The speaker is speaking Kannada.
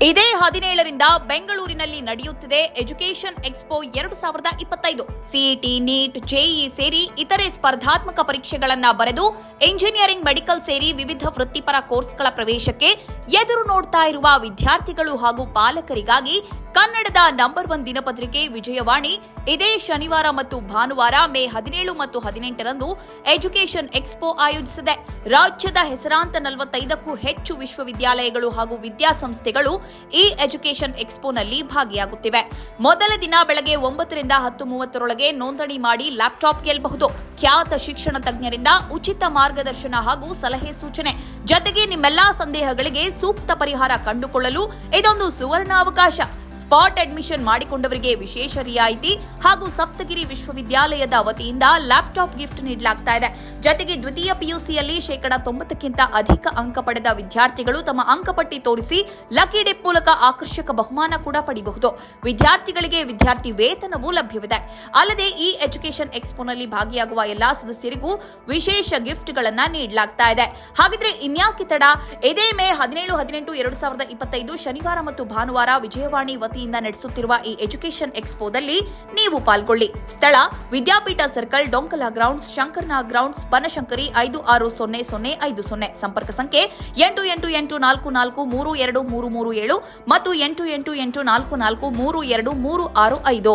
ಇದೇ ಹದಿನೇಳರಿಂದ ಬೆಂಗಳೂರಿನಲ್ಲಿ ನಡೆಯುತ್ತಿದೆ ಎಜುಕೇಷನ್ ಎಕ್ಸ್ಪೋ ಎರಡು ಸಾವಿರದ ಇಪ್ಪತ್ತೈದು. ಸಿಇಟಿ ನೀಟ್ ಜೆಇ ಸೇರಿ ಇತರೆ ಸ್ಪರ್ಧಾತ್ಮಕ ಪರೀಕ್ಷೆಗಳನ್ನ ಬರೆದು ಇಂಜಿನಿಯರಿಂಗ್ ಮೆಡಿಕಲ್ ಸೇರಿ ವಿವಿಧ ವೃತ್ತಿಪರ ಕೋರ್ಸ್ಗಳ ಪ್ರವೇಶಕ್ಕೆ ಎದುರು ನೋಡ್ತಾ ಇರುವ ವಿದ್ಯಾರ್ಥಿಗಳು ಹಾಗೂ ಪಾಲಕರಿಗಾಗಿ ಕನ್ನಡದ ನಂಬರ್ ಒನ್ ದಿನಪತ್ರಿಕೆ ವಿಜಯವಾಣಿ. ಇದೇ ಶನಿವಾರ ಮತ್ತು ಭಾನುವಾರ ಮೇ ಹದಿನೇಳು ಮತ್ತು ಹದಿನೆಂಟರಂದು ಎಜುಕೇಷನ್ ಎಕ್ಸ್ಪೋ ಆಯೋಜಿಸಿದೆ. ರಾಜ್ಯದ ಹೆಸರಾಂತ ನಲವತ್ತೈದಕ್ಕೂ ಹೆಚ್ಚು ವಿಶ್ವವಿದ್ಯಾಲಯಗಳು ಹಾಗೂ ವಿದ್ಯಾಸಂಸ್ಥೆಗಳು ಈ ಎಜುಕೇಷನ್ ಎಕ್ಸ್ಪೋನಲ್ಲಿ ಭಾಗಿಯಾಗುತ್ತಿವೆ. ಮೊದಲ ದಿನ ಬೆಳಗ್ಗೆ ಒಂಬತ್ತರಿಂದ ಹತ್ತು ಮೂವತ್ತರೊಳಗೆ ನೋಂದಣಿ ಮಾಡಿ ಲ್ಯಾಪ್ಟಾಪ್ ಗೆಲ್ಲಬಹುದು. ಖ್ಯಾತ ಶಿಕ್ಷಣ ತಜ್ಞರಿಂದ ಉಚಿತ ಮಾರ್ಗದರ್ಶನ ಹಾಗೂ ಸಲಹೆ ಸೂಚನೆ. ಜತೆಗೆ ನಿಮ್ಮೆಲ್ಲಾ ಸಂದೇಹಗಳಿಗೆ ಸೂಕ್ತ ಪರಿಹಾರ ಕಂಡುಕೊಳ್ಳಲು ಇದೊಂದು ಸುವರ್ಣ ಅವಕಾಶ ಸ್ಪಾಟ್ ಅಡ್ಮಿಷನ್ ಮಾಡಿಕೊಂಡವರಿಗೆ ವಿಶೇಷ ರಿಯಾಯಿತಿ ಹಾಗೂ ಸಪ್ತಗಿರಿ ವಿಶ್ವವಿದ್ಯಾಲಯದ ವತಿಯಿಂದ ಲ್ಯಾಪ್ಟಾಪ್ ಗಿಫ್ಟ್ ನೀಡಲಾಗ್ತಾ ಇದೆ. ಜೊತೆಗೆ ದ್ವಿತೀಯ ಪಿಯುಸಿಯಲ್ಲಿ ಶೇಕಡ ತೊಂಬತ್ತಕ್ಕಿಂತ ಅಧಿಕ ಅಂಕ ಪಡೆದ ವಿದ್ಯಾರ್ಥಿಗಳು ತಮ್ಮ ಅಂಕಪಟ್ಟಿ ತೋರಿಸಿ ಲಕ್ಕಿ ಡಿಪ್ ಮೂಲಕ ಆಕರ್ಷಕ ಬಹುಮಾನ ಕೂಡ ಪಡೆಯಬಹುದು ವಿದ್ಯಾರ್ಥಿಗಳಿಗೆ ವಿದ್ಯಾರ್ಥಿ ವೇತನವೂ ಲಭ್ಯವಿದೆ. ಅಲ್ಲದೆ ಈ ಎಜುಕೇಷನ್ ಎಕ್ಸ್ಪೋನಲ್ಲಿ ಭಾಗಿಯಾಗುವ ಎಲ್ಲಾ ಸದಸ್ಯರಿಗೂ ವಿಶೇಷ ಗಿಫ್ಟ್ಗಳನ್ನು ನೀಡಲಾಗ್ತಾ ಇದೆ. ಹಾಗಿದ್ರೆ ಇನ್ಯಾಕೆ ತಡ? ಇದೇ ಮೇ ಹದಿನೇಳು, ಹದಿನೆಂಟು, ಎರಡು ಸಾವಿರದ ಇಪ್ಪತ್ತೈದು ಶನಿವಾರ ಮತ್ತು ಭಾನುವಾರ ವಿಜಯವಾಣಿ ವತಿಯಿಂದ ನಡೆಸುತ್ತಿರುವ ಈ ಎಜುಕೇಷನ್ ಎಕ್ಸ್ಪೋದಲ್ಲಿ ನೀವು ಪಾಲ್ಗೊಳ್ಳಿ. ಸ್ಥಳ, Vidyapeetha circle, Donkala grounds Shankarnag grounds, Banashankari ಐದು ಆರು ಸೊನ್ನೆ ಸೊನ್ನೆ ಐದು ಸೊನ್ನೆ. ಸಂಪರ್ಕ ಸಂಖ್ಯೆ ಎಂಟು ಎಂಟು ಎಂಟು ನಾಲ್ಕು ನಾಲ್ಕು ಮೂರು ಎರಡು ಮೂರು ಮೂರು ಏಳು ಮತ್ತು ಎಂಟು ಎಂಟು ಎಂಟು ನಾಲ್ಕು ನಾಲ್ಕು ಮೂರು ಎರಡು ಮೂರು ಆರು ಐದು.